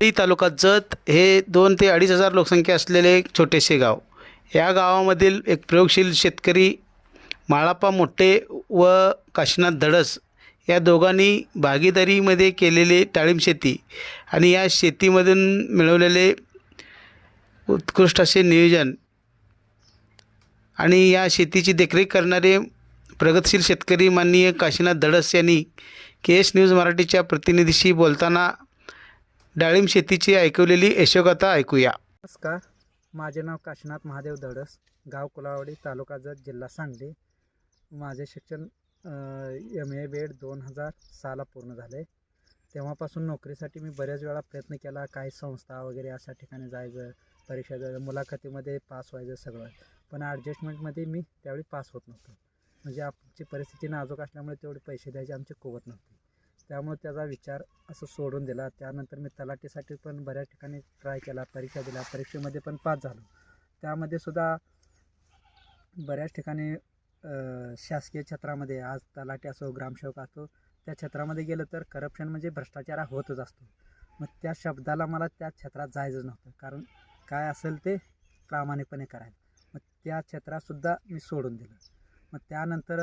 तालुका जत हे दोन ते अडीच हजार लोकसंख्या असलेले एक छोटेसे गाव. या गावामधील एक प्रयोगशील शेतकरी माळापा मोठे व काशीनाथ धडस या दोघांनी भागीदारीमध्ये केलेले टाळीम शेती आणि या शेतीमधून मिळवलेले उत्कृष्ट असे नियोजन आणि या शेतीची देखरेख करणारे प्रगतशील शेतकरी माननीय काशीनाथ धडस यांनी के एस न्यूज मराठीच्या प्रतिनिधीशी बोलताना डाळिंब शेतीची ऐकवलेली यशोगाथा ऐकूया. नमस्कार माझे नाव काशीनाथ महादेव दडस गाव कुलावडी तालुका जत जिल्हा सांगली. माझे शिक्षण एम ए बेड दोन हजार सहाला पूर्ण झाले. तेव्हापासून नोकरीसाठी मी बऱ्याच वेळा प्रयत्न केला. काही संस्था वगैरे अशा ठिकाणी जायचं परीक्षा द्यायचं मुलाखतीमध्ये पास व्हायचं सगळं. पण ॲडजस्टमेंटमध्ये मी त्यावेळी पास होत नव्हतो. म्हणजे आमची परिस्थिती नाजूक असल्यामुळे तेवढे पैसे द्यायचे आमची कुवत नव्हती. त्यामुळे त्याचा विचार असं सोडून दिला. त्यानंतर मी तलाठीसाठी पण बऱ्याच ठिकाणी ट्राय केला परीक्षा दिल्या. परीक्षेमध्ये पण पास झालो. त्यामध्ये सुद्धा बऱ्याच ठिकाणी शासकीय क्षेत्रामध्ये आज तलाठी असो ग्रामसेवक असो त्या क्षेत्रामध्ये गेलं तर करप्शन म्हणजे भ्रष्टाचार हा होतच असतो. मग त्या शब्दाला मला त्या क्षेत्रात जायचंच नव्हतं. कारण काय असेल ते प्रामाणिकपणे करायला. मग त्या क्षेत्रातसुद्धा मी सोडून दिलं. मग त्यानंतर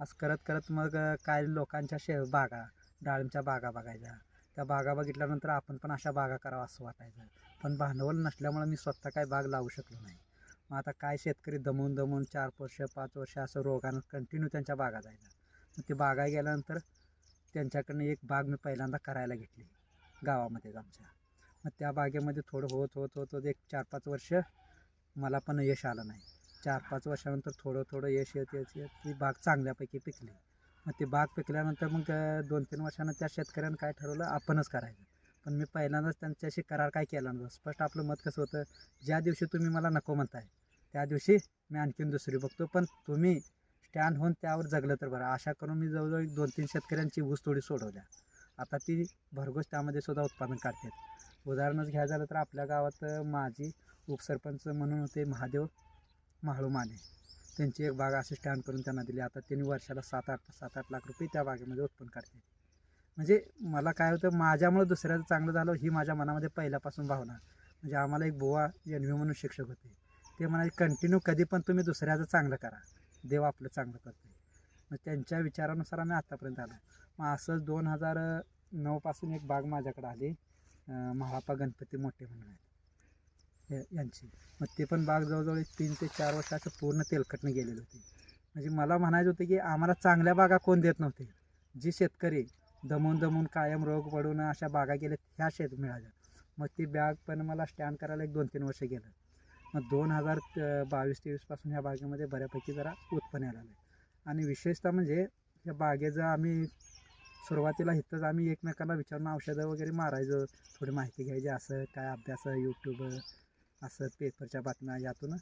असं करत करत मग काय लोकांच्या शे बागा डाळिंबच्या बागा बघायच्या. त्या बागा बघितल्यानंतर आपण पण अशा बागा करावं असं वाटायचं. पण भांडवल नसल्यामुळे मी स्वतः काय बाग लावू शकलो नाही. मग आता काय शेतकरी दमून दमून चार वर्ष पाच वर्ष असं रोगानं कंटिन्यू त्यांच्या बागा जायला मग ते बागा गेल्यानंतर त्यांच्याकडनं एक बाग मी पहिल्यांदा करायला घेतली गावामध्येच आमच्या. मग त्या बागेमध्ये थोडं होत होत होत होत एक चार पाच वर्ष मला पण यश आलं नाही. चार पाच वर्षानंतर थोडं थोडं यश येत येत येत ती बाग चांगल्यापैकी पिकली. मग ते बाग पिकल्यानंतर मग दोन तीन वर्षानं त्या शेतकऱ्यानं काय ठरवलं? आपणच करायचं. पण मी पहिल्यांदाच त्यांच्याशी करार काय केला नव्हता. स्पष्ट आपलं मत कसं होतं? ज्या दिवशी तुम्ही मला नको म्हणताय त्या दिवशी मी आणखीन दुसरी बघतो. पण तुम्ही स्टँड होऊन त्यावर जगलं तर बरं. अशा करून मी जवळजवळ एक दोन तीन शेतकऱ्यांची ऊस थोडी सोडवल्या. आता ती भरघोस त्यामध्ये सुद्धा उत्पादन काढतात उदाहरणच घ्या झालं तर आपल्या गावात माझी उपसरपंच म्हणून होते महादेव म्हाळू माने त्यांची एक बाग अशी स्टँड करून त्यांना दिली. आता त्यांनी वर्षाला सात आठ सात आठ लाख रुपये त्या बागेमध्ये उत्पन्न काढते म्हणजे मला काय होतं माझ्यामुळं दुसऱ्याचं चांगलं झालं ही माझ्या मनामध्ये पहिल्यापासून भावना. म्हणजे आम्हाला एक बुवा एन व्ही म्हणून शिक्षक होते. ते म्हणाले कंटिन्यू कधी पण तुम्ही दुसऱ्याचं चांगलं करा. देव आपलं चांगलं करते मग त्यांच्या विचारानुसार आम्ही आत्तापर्यंत आलो. मग असंच दोन हजार नऊपासून एक बाग माझ्याकडे आली. अं, महापा गणपती मोठे म्हणून आहे. यांची. मग ते पण बाग जवळजवळ एक तीन ते चार वर्षाचं पूर्ण तेलकटनं गेलेली होती. म्हणजे मला म्हणायचं होतं की आम्हाला चांगल्या बागा कोण देत नव्हते? जी शेतकरी दमून दमून कायम रोग पडून अशा बागा गेल्या ह्या शेत मिळाल्या. मग ती बॅग पण मला स्टँड करायला एक दोन तीन वर्ष गेलं. मग दोन हजार बावीस तेवीसपासून ह्या बागेमध्ये बऱ्यापैकी जरा उत्पन्न यायला लागलं. आणि विशेषतः म्हणजे या बागेचं आम्ही सुरुवातीला इथंच आम्ही एकमेकांना विचारून औषधं वगैरे मारायचं. थोडी माहिती घ्यायची असं काय अभ्यास यूट्यूब असं पेपरच्या बातम्या यातून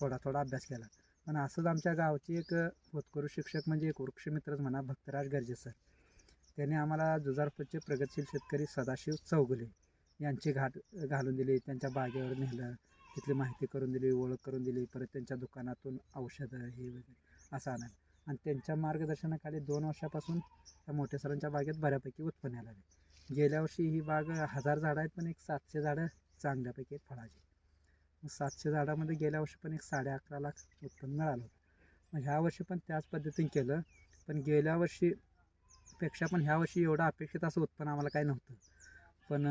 थोडा थोडा अभ्यास केला. पण असंच आमच्या गावची एक होतकरू शिक्षक म्हणजे एक वृक्षमित्रच म्हणा भक्तराज गर्जे सर. त्याने आम्हाला जुजारपूरचे प्रगतशील शेतकरी सदाशिव चौगुले यांची घाट घालून दिली त्यांच्या बागेवर नेलं तिथली माहिती करून दिली ओळख करून दिली परत त्यांच्या दुकानातून औषधं हे वगैरे असं आणलं आणि त्यांच्या मार्गदर्शनाखाली दोन वर्षापासून त्या मोठ्या सरांच्या बागेत बऱ्यापैकी उत्पन्न आलं गेल्या वर्षी ही बाग हजार झाडं आहेत पण एक सातशे झाडं चांगल्यापैकी आहेत फळाची. सातशे झाडामध्ये गेल्या वर्षी पण एक साडे अकरा लाख उत्पन्न मिळालं होतं. मग ह्या वर्षी पण त्याच पद्धतीने केलं. पण गेल्या वर्षीपेक्षा पण ह्या वर्षी एवढं अपेक्षित असं उत्पन्न आम्हाला काही नव्हतं. पण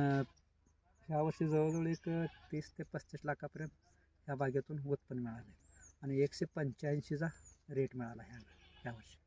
ह्या वर्षी जवळजवळ एक तीस ते पस्तीस लाखापर्यंत ह्या बागेतून उत्पन्न मिळाले. आणि एकशे पंच्याऐंशीचा रेट मिळाला ह्या ह्या वर्षी.